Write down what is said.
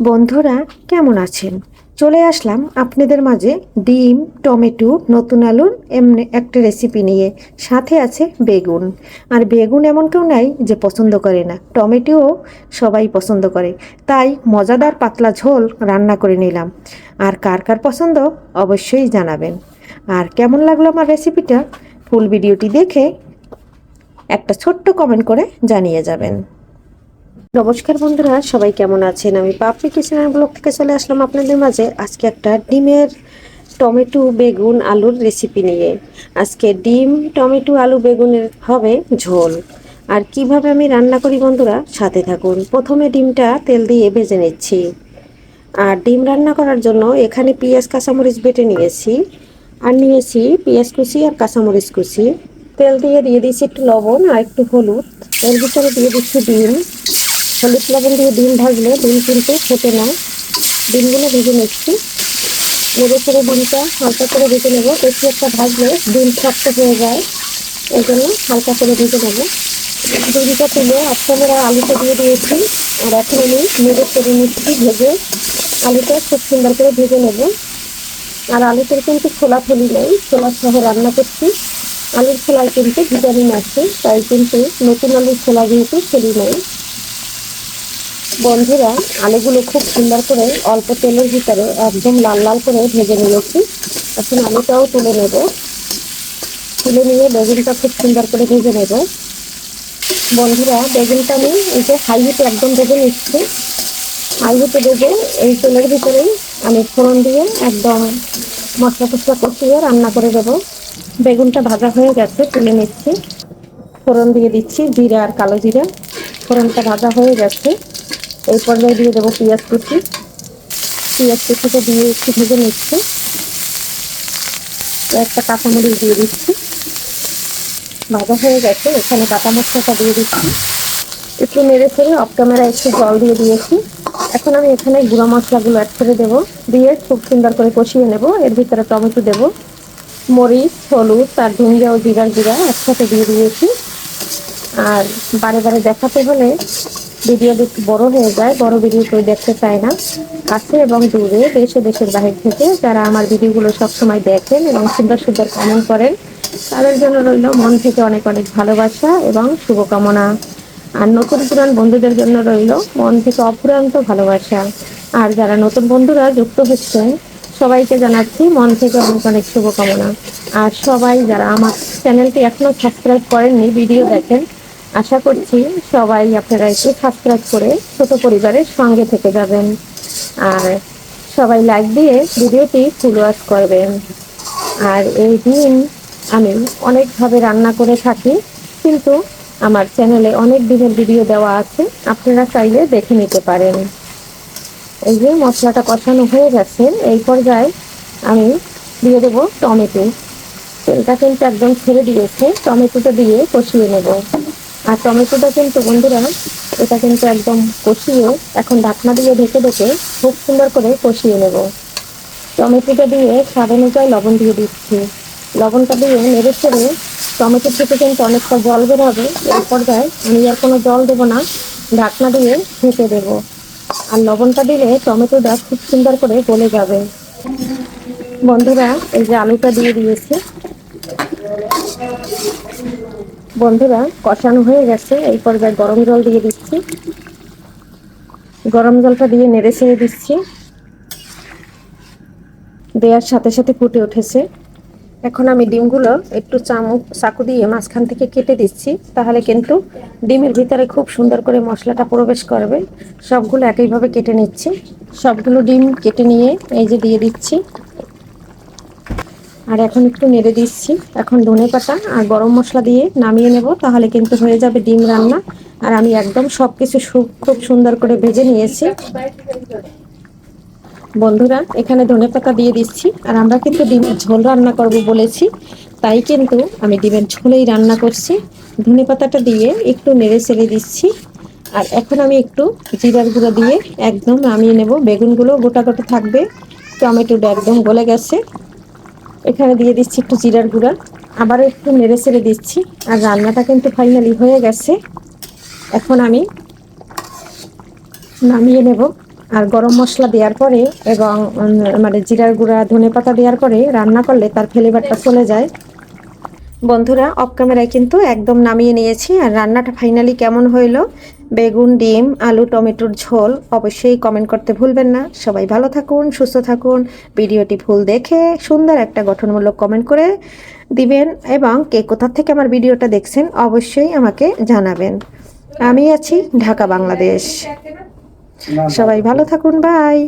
বন্ধুরা, কেমন আছেন? চলে আসলাম আপনাদের মাঝে ডিম, টমেটো, নতুন আলুর এমনি একটা রেসিপি নিয়ে। সাথে আছে বেগুন। আর বেগুন এমন কেউ নাই যে পছন্দ করে না। টমেটোও সবাই পছন্দ করে। তাই মজাদার পাতলা ঝোল রান্না করে নিলাম। আর কার কার পছন্দ অবশ্যই জানাবেন। আর কেমন লাগল আমার রেসিপিটা ফুল ভিডিওটি দেখে একটা ছোট্ট কমেন্ট করে জানিয়ে যাবেন। নমস্কার বন্ধুরা, সবাই কেমন আছেন? আমি পাপড়ি কিচেনের ব্লগ থেকে চলে আসলাম আপনাদের মাঝে আজকে একটা ডিমের টমেটো বেগুন আলুর রেসিপি নিয়ে। আজকে ডিম, টমেটো, আলু, বেগুনের হবে ঝোল। আর কীভাবে আমি রান্না করি বন্ধুরা, সাথে থাকুন। প্রথমে ডিমটা তেল দিয়ে ভেজে নিচ্ছি। আর ডিম রান্না করার জন্য এখানে পেঁয়াজ, কাঁচামরিচ বেটে নিয়েছি। আর নিয়েছি পেঁয়াজ কুচি আর কাঁচামরিচ কুচি। তেল দিয়ে দিয়ে দিচ্ছি একটু লবণ আর একটু হলুদ। এর ভিতরে দিয়ে দিচ্ছি ডিম। হলুদ লবণ দিয়ে ডিম ভাজলে ডিম কিন্তু ফোটে না। ডিমগুলো ভেজে নিচ্ছি। নেড়ে ফেড়ে ডিমটা হালকা করে ভেজে নেব। বেশি একটা ভাজলে ডিম শক্ত হয়ে যায়। এই জন্য হালকা করে ভেজে নেব। ডিমটা তুলে আমরা আলুটা দিয়ে দিয়েছি। আর এখন আমি নেড়ে ফেড়ে নিচ্ছি ভেজে। আলুটা খুব সুন্দর করে ভেজে নেব। আর আলুটার কিন্তু খোলা ফলি নেই। খোলা সহ রান্না করছি। আলুর খোলায় কিন্তু ভিটামিন আছে, তাই কিন্তু নতুন আলুর খোলা যেহেতু ফেলি নেই। বন্ধুরা, আলুগুলো খুব সুন্দর করে অল্প তেলের ভিতরে একদম লাল লাল করে ভেজে নিয়েছি। এখন আলুটাও তুলে নেব। তুলে নিয়ে বেগুনটা খুব সুন্দর করে ভেজে নেব। বন্ধুরা, বেগুনটা আমি এই যে হাই হিটে একদম ভেজে নিচ্ছি। হাই হিটে ভেজে এই তেলের ভিতরেই আমি ফোড়ন দিয়ে একদম মশলা টসলা কষিয়ে রান্না করে দেবো। বেগুনটা ভাজা হয়ে গেছে, তুলে নিচ্ছি। ফোড়ন দিয়ে দিচ্ছি জিরা আর কালো জিরা। ফোড়নটা ভাজা হয়ে গেছে। এই পর্যায়ে দিয়ে দেবো পেঁয়াজ কুচি। পেঁয়াজ কুচিটা দিয়ে একটু ভেজে নিচ্ছি। একটা কাঁচামরিচ দিয়ে দিচ্ছি। ভাজা হয়ে গেছে, এখানে কাঁচা মশলাটা দিয়ে দিচ্ছি। একটু নেড়ে ফেলে অফ ক্যামেরা একটু জল দিয়ে দিয়েছি। এখন আমি এখানে গুঁড়ো মশলাগুলো অ্যাড করে দেবো। দিয়ে খুব সুন্দর করে কষিয়ে নেব। এর ভিতরে টমেটো দেবো, মরিচ, হলুদ তার ধনিয়া ও জিরার জিরা একসাথে দিয়ে দিয়েছি। আর বারে বারে দেখাতে হলে ভিডিও বড় হয়ে যায়, বড় ভিডিও কেউ দেখতে চায় না। কাছে এবং দূরে দেশে, দেশের বাহির থেকে যারা আমার ভিডিওগুলো সবসময় দেখেন এবং সুন্দর সুন্দর কমেন্ট করেন, তাদের জন্য রইল মন থেকে অনেক অনেক ভালোবাসা এবং শুভকামনা। আর নতুন পুরান বন্ধুদের জন্য রইল মন থেকে অপুরান্ত ভালোবাসা। আর যারা নতুন বন্ধুরা যুক্ত হচ্ছেন, সবাইকে জানাচ্ছি মন থেকে অনেক অনেক শুভকামনা। আর সবাই যারা আমার চ্যানেলটি এখনও সাবস্ক্রাইব করেননি ভিডিও দেখেন আশা করছি সবাই আপনারা একটু সাবস্ক্রাইব করে ছোট পরিবারের সঙ্গে থেকে যাবেন। আর সবাই লাইক দিয়ে ভিডিওটি ফুল ওয়াচ করবেন। আর এই দিন আমি অনেকভাবে রান্না করে থাকি, কিন্তু আমার চ্যানেলে অনেক দিনের ভিডিও দেওয়া আছে, আপনারা চাইলে দেখে নিতে পারেন। এই যে মশলাটা কষানো হয়ে গেছে, এই পর্যায়ে আমি দিয়ে দেবো টমেটো। তেলটা কিন্তু একদম ছেড়ে দিয়েছে, টমেটোটা দিয়ে কষিয়ে নেব। আর টমেটোটা কিন্তু বন্ধুরা, এটা কিন্তু একদম কষিয়ে এখন ঢাকনা দিয়ে ঢেকে ঢেকে খুব সুন্দর করে কষিয়ে নেব। টমেটোটা দিয়ে স্বাদ অনুযায়ী লবণ দিয়ে দিচ্ছি। লবণটা দিয়ে নেড়ে ছেড়ে টমেটো থেকে কিন্তু অনেকটা জল বের হবে। এই পর্যায়ে আমি আর কোনো জল দেবো না, ঢাকনা দিয়ে ঢেকে দেবো। আর লবণটা দিলে টমেটোটা খুব সুন্দর করে গলে যাবে। বন্ধুরা, এই যে আলুটা দিয়ে দিয়েছি। বন্ধুরা, কষানো হয়ে গেছে। এই পর্যায়ে গরম জল দিয়ে দিচ্ছি। গরম জলটা দিয়ে নেড়ে ছেড়ে দিচ্ছি। দেওয়ার সাথে সাথে ফুটে উঠেছে। এখন আমি ডিমগুলো একটু চামচ চাকু দিয়ে মাঝখান থেকে কেটে দিচ্ছি। তাহলে কিন্তু ডিমের ভিতরে খুব সুন্দর করে মশলাটা প্রবেশ করবে। সবগুলো একইভাবে কেটে নিচ্ছি। সবগুলো ডিম কেটে নিয়ে এই যে দিয়ে দিচ্ছি। আর এখন একটু নেড়ে দিচ্ছি। এখন ধনে পাতা আর গরম মশলা দিয়ে নামিয়ে নেব, তাহলে কিন্তু হয়ে যাবে ডিম রান্না। আর আমি একদম সব কিছু খুব সুন্দর করে ভেজে নিয়েছি। বন্ধুরা, এখানে ধনে পাতা দিয়ে দিচ্ছি। আর আমরা কিন্তু ডিমের ঝোল রান্না করব বলেছি। তাই কিন্তু আমি ডিমের ঝোলেই রান্না করছি। ধনে পাতাটা দিয়ে একটু নেড়ে চেড়ে দিচ্ছি। আর এখন আমি একটু জিরার গুঁড়ো দিয়ে একদম নামিয়ে নেব। বেগুনগুলো গোটা গোটা থাকবে। টমেটোটা একদম গলে গেছে। এখানে দিয়ে দিচ্ছি একটু জিরার গুঁড়া। আবারও একটু নেড়ে ছেড়ে দিচ্ছি। আর রান্নাটা কিন্তু ফাইনালি হয়ে গেছে। এখন আমি নামিয়ে নেব। আর গরম মশলা দেওয়ার পরে এবং মানে জিরার গুঁড়া ধনে পাতা দেওয়ার পরে রান্না করলে তার ফ্লেভারটা চলে যায়। বন্ধুরা অফ ক্যামেরায় কিন্তু একদম নামিয়ে নিয়েছি। আর রান্নাটা ফাইনালি কেমন হইল? বেগুন ডিম আলু টমেটোর ঝোল অবশ্যই কমেন্ট করতে ভুলবেন না। সবাই ভালো থাকুন সুস্থ থাকুন। ভিডিওটি ফুল দেখে সুন্দর একটা গঠনমূলক কমেন্ট করে দিবেন এবং কে কোথা থেকে আমার ভিডিওটা দেখছেন অবশ্যই আমাকে জানাবেন। আমি আছি ঢাকা বাংলাদেশ। সবাই ভালো থাকুন বাই